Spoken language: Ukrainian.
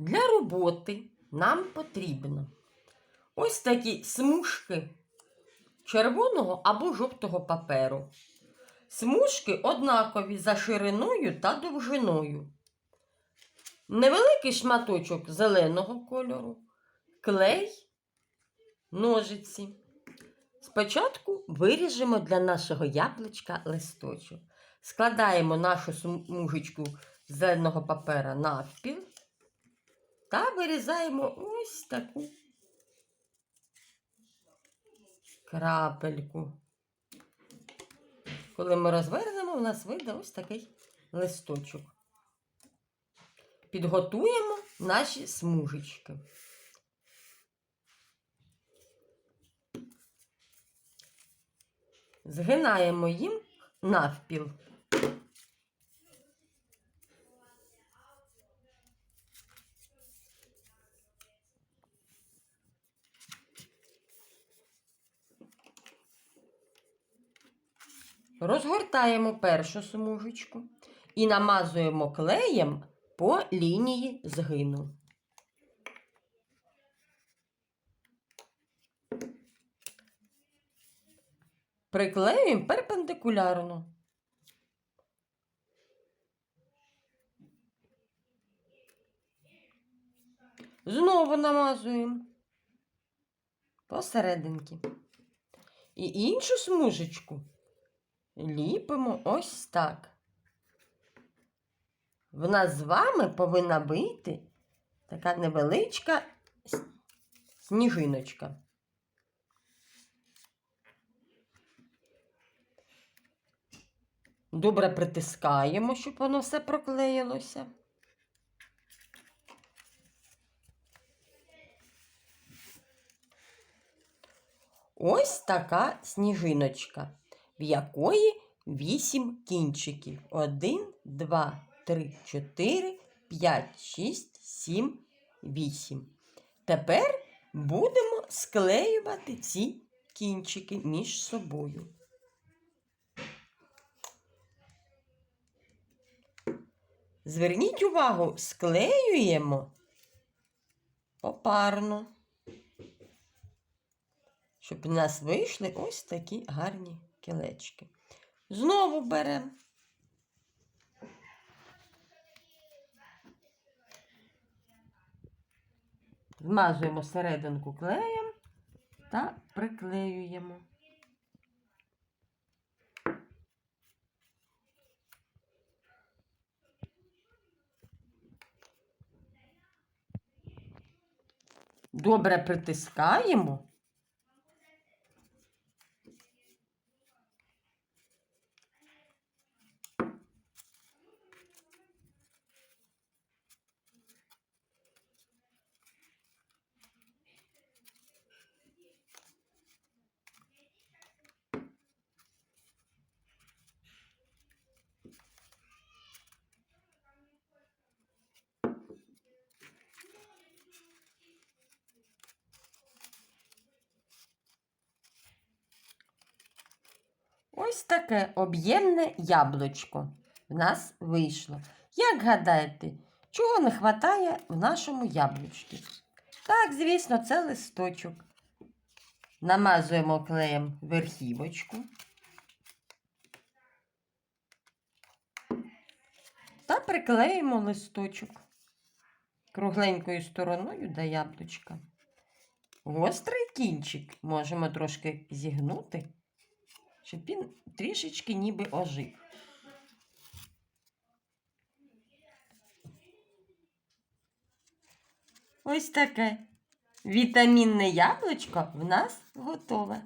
Для роботи нам потрібно ось такі смужки червоного або жовтого паперу. Смужки однакові за шириною та довжиною. Невеликий шматочок зеленого кольору, клей, ножиці. Спочатку виріжемо для нашого яблучка листочок. Складаємо нашу смужечку зеленого папера навпіл та вирізаємо ось таку крапельку. Коли ми розвернемо, у нас вийде ось такий листочок. Підготуємо наші смужечки. Згинаємо їм навпіл. Розгортаємо першу смужечку і намазуємо клеєм по лінії згину. Приклеюємо перпендикулярно. Знову намазуємо посерединки. І іншу смужечку ліпимо ось так. В нас з вами повинна вийти така невеличка сніжиночка. Добре притискаємо, щоб воно все проклеїлося. Ось така сніжиночка, в якої вісім кінчиків. Один, два, три, чотири, п'ять, шість, сім, вісім. Тепер будемо склеювати ці кінчики між собою. Зверніть увагу, склеюємо попарно, щоб у нас вийшли ось такі гарні кілечки. Знову беремо. Змазуємо серединку клеєм та приклеюємо. Добре притискаємо. Ось таке об'ємне яблучко в нас вийшло. Як гадаєте, чого не вистачає в нашому яблучці? Так, звісно, це листочок. Намазуємо клеєм верхівочку. Та приклеїмо листочок кругленькою стороною до яблучка. Гострий кінчик можемо трошки зігнути щоб він трішечки ніби ожив. Ось таке вітамінне яблучко в нас готове.